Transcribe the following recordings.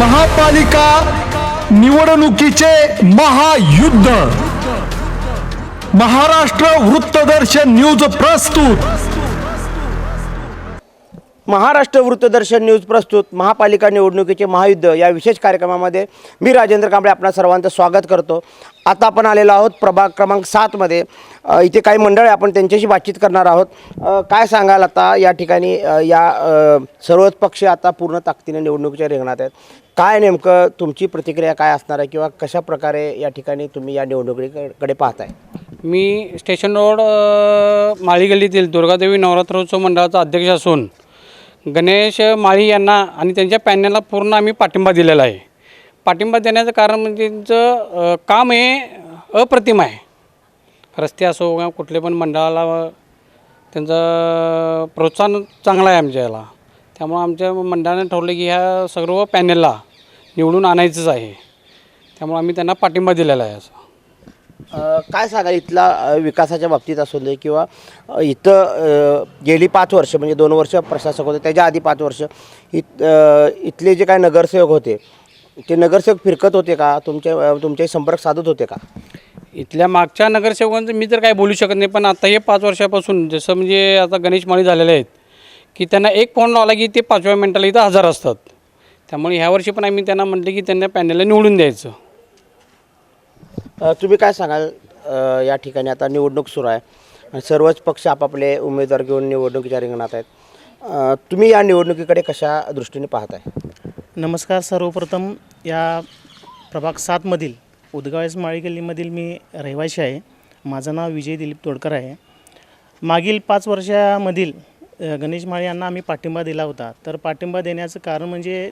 महापालिका निवडणुकीचे महायुद्ध. महाराष्ट्र वृत्तदर्शन न्यूज प्रस्तुत. महाराष्ट्र वृत्तदर्शन न्यूज प्रस्तुत महापालिका निवडणुकीचे महायुद्ध या विशेष कार्यक्रमामध्ये मी राजेंद्र कांबळे आपणा सर्वांचं स्वागत करतो. आता आपण आलेलो आहोत प्रभाग क्रमांक सातमध्ये इथे काही मंडळ आहे आपण त्यांच्याशी बातचीत करणार आहोत. काय सांगाल आता या ठिकाणी? या सर्वच पक्ष आता पूर्ण ताकदीने निवडणुकीच्या रिंगणात आहेत. काय नेमकं तुमची प्रतिक्रिया काय असणार आहे किंवा कशा प्रकारे या ठिकाणी तुम्ही या निवडणुकीकडे पाहताय? मी स्टेशन रोड माळी गल्लीतील दुर्गादेवी नवरात्रोत्सव मंडळाचा अध्यक्ष असून गणेश माळी यांना आणि त्यांच्या पॅनलला पूर्ण आम्ही पाठिंबा दिलेला आहे. पाठिंबा देण्याचं कारण म्हणजे त्यांचं काम हे अप्रतिम आहे. रस्ते असो किंवा कुठले पण मंडळाला त्यांचं प्रोत्साहन चांगलं आहे आमच्या याला त्यामुळं आमच्या मंडळाने ठरवलं की ह्या सर्व पॅनलला निवडून आणायचंच आहे. त्यामुळे आम्ही त्यांना पाठिंबा दिलेला आहे असं. काय सांगा इथला विकासाच्या बाबतीत असू दे किंवा इथं गेली पाच वर्ष म्हणजे दोन वर्ष प्रशासक होते त्याच्या आधी पाच वर्ष इत इथले जे काय नगरसेवक होते ते नगरसेवक फिरकत होते का? तुमच्या तुमचे संपर्क साधत होते का? इथल्या मागच्या नगरसेवकांचं मी तर काय बोलू शकत नाही पण आता हे पाच वर्षापासून जसं म्हणजे आता गणेश माळी झालेले आहेत की त्यांना एक फोन लावला की ते पाचव्या मिनटाला इथं हजर असतात. त्यामुळे ह्या वर्षी पण आम्ही त्यांना म्हटले की त्यांना पॅनलला निवडून द्यायचं. अ, तुम्ही काय सांगाल अ, या ठिकाणी आता निवडणूक सुरू आहे आणि सर्वच पक्ष आपापले उमेदवार घेऊन निवडणुकीच्या रिंगणात आहेत. अ, तुम्ही या निवडणुकीकडे कशा दृष्टीने पाहताय नमस्कार सर्वप्रथम या प्रभाग सातमधील उदगावेस माळी गल्लीमधील मी रहिवासी आहे. माझं नाव विजय दिलीप तोडकर आहे. मागील पाच वर्षामधील अ, गणेश माळी यांना आम्ही पाठिंबा दिला होता. तर पाठिंबा देण्याचं कारण म्हणजे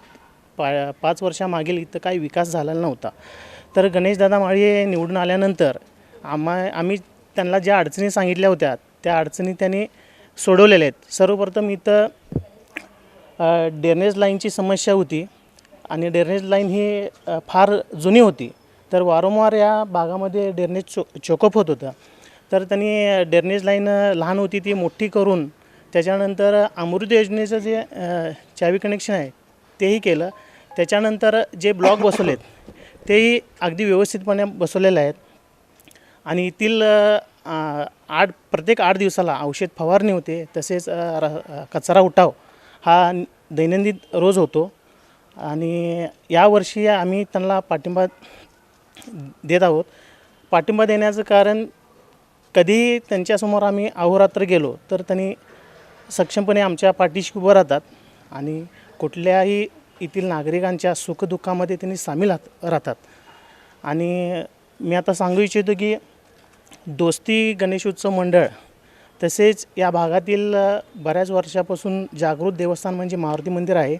पा पाच वर्षामागील इथं काही विकास झालेला नव्हता. तर गणेशदादा माळी निवडून आल्यानंतर आम्हा आम्ही त्यांना ज्या अडचणी सांगितल्या होत्या त्या अडचणी त्यांनी सोडवलेल्या आहेत. सर्वप्रथम इथं ड्रेनेज लाईनची समस्या होती आणि ड्रेनेज लाईन ही फार जुनी होती. तर वारंवार या भागामध्ये ड्रेनेज चो चोकअप होत होतं. तर त्यांनी ड्रेनेज लाईन लहान होती ती मोठी करून त्याच्यानंतर अमृत योजनेचं जे चावी कनेक्शन आहे तेही केलं. त्याच्यानंतर जे ब्लॉक बसवलेत तेही अगदी व्यवस्थितपणे बसवलेले आहेत. आणि येथील आठ प्रत्येक आठ दिवसाला औषध फवारणी होते तसेच र- कचरा उठाव हा दैनंदिन रोज होतो. आणि यावर्षी आम्ही त्यांना पाठिंबा देत आहोत. पाठिंबा देण्याचं कारण कधी त्यांच्यासमोर आम्ही अहोरात्र गेलो तर त्यांनी सक्षमपणे आमच्या पाठीशी उभं राहतात. आणि कुठल्याही येथील नागरिकांच्या सुखदुःखामध्ये त्यांनी सामील राहतात. आणि मी आता सांगू इच्छितो की दोस्ती गणेशोत्सव मंडळ तसेच या भागातील बऱ्याच वर्षापासून जागृत देवस्थान म्हणजे मारुती मंदिर आहे.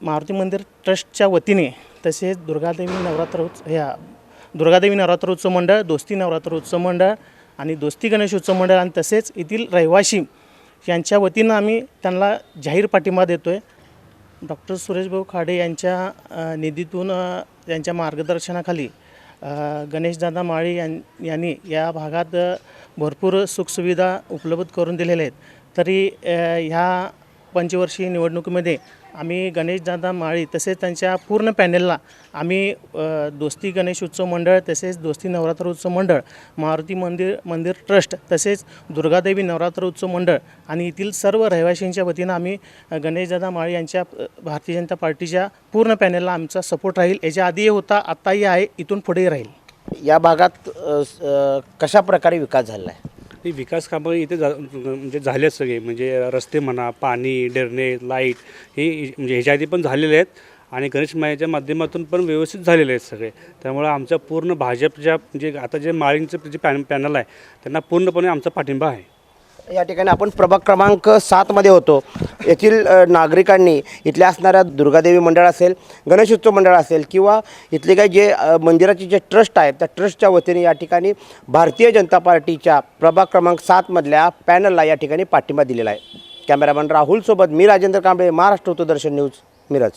मारुती मंदिर ट्रस्टच्या वतीने तसेच दुर्गादेवी नवरात्र उत्स ह्या दुर्गादेवी नवरात्रोत्सव मंडळ दोस्ती नवरात्रोत्सव मंडळ आणि दोस्ती गणेशोत्सव मंडळ आणि तसेच येथील रहिवासी यांच्या वतीनं आम्ही त्यांना जाहीर पाठिंबा देतो आहे डॉक्टर सुरेशभाऊ खाडे यांच्या निधीतून यांच्या मार्गदर्शनाखाली गणेशदादा माळी यां यांनी या भागात भरपूर सुखसुविधा उपलब्ध करून दिलेल्या आहेत. तरी ह्या पंचवर्षीय निवडणुकीमध्ये आम्ही गणेशदादा माळी तसेच त्यांच्या पूर्ण पॅनेलला आम्ही दोस्ती गणेश उत्सव मंडळ तसेच दोस्ती नवरात्र उत्सव मंडळ मारुती मंदिर मंदिर ट्रस्ट तसेच दुर्गादेवी नवरात्र उत्सव मंडळ आणि येथील सर्व रहिवाशींच्या वतीनं आम्ही गणेशदादा माळी यांच्या भारतीय जनता पार्टीच्या पूर्ण पॅनेलला आमचा सपोर्ट राहील. याच्या आधीही होता आत्ताही आहे इथून पुढेही राहील. या भागात कशा प्रकारे विकास झाला आहे? ही विकास कामं इथे जा म्हणजे झाले सगळे. म्हणजे रस्ते म्हणा पाणी ड्रेनेज लाइट हे म्हणजे ह्याच्या आधी पण झालेले आहेत आणि गणेश मायाच्या माध्यमातून पण व्यवस्थित झालेले आहेत सगळे. त्यामुळे आमच्या पूर्ण भाजपच्या म्हणजे आता जे माळींचं जे पॅन पॅनल आहे त्यांना पूर्णपणे आमचा पाठिंबा आहे. या ठिकाणी आपण प्रभाग क्रमांक सातमध्ये होतो. येथील नागरिकांनी इथल्या असणाऱ्या दुर्गादेवी मंडळ असेल गणेशोत्सव मंडळ असेल किंवा इथले काही जे मंदिराचे जे ट्रस्ट आहेत त्या ट्रस्टच्या वतीने या ठिकाणी भारतीय जनता पार्टीच्या प्रभाग क्रमांक सातमधल्या पॅनलला या ठिकाणी पाठिंबा दिलेला आहे. कॅमेरामॅन राहुलसोबत मी राजेंद्र कांबळे महाराष्ट्र दर्शन न्यूज मिरज.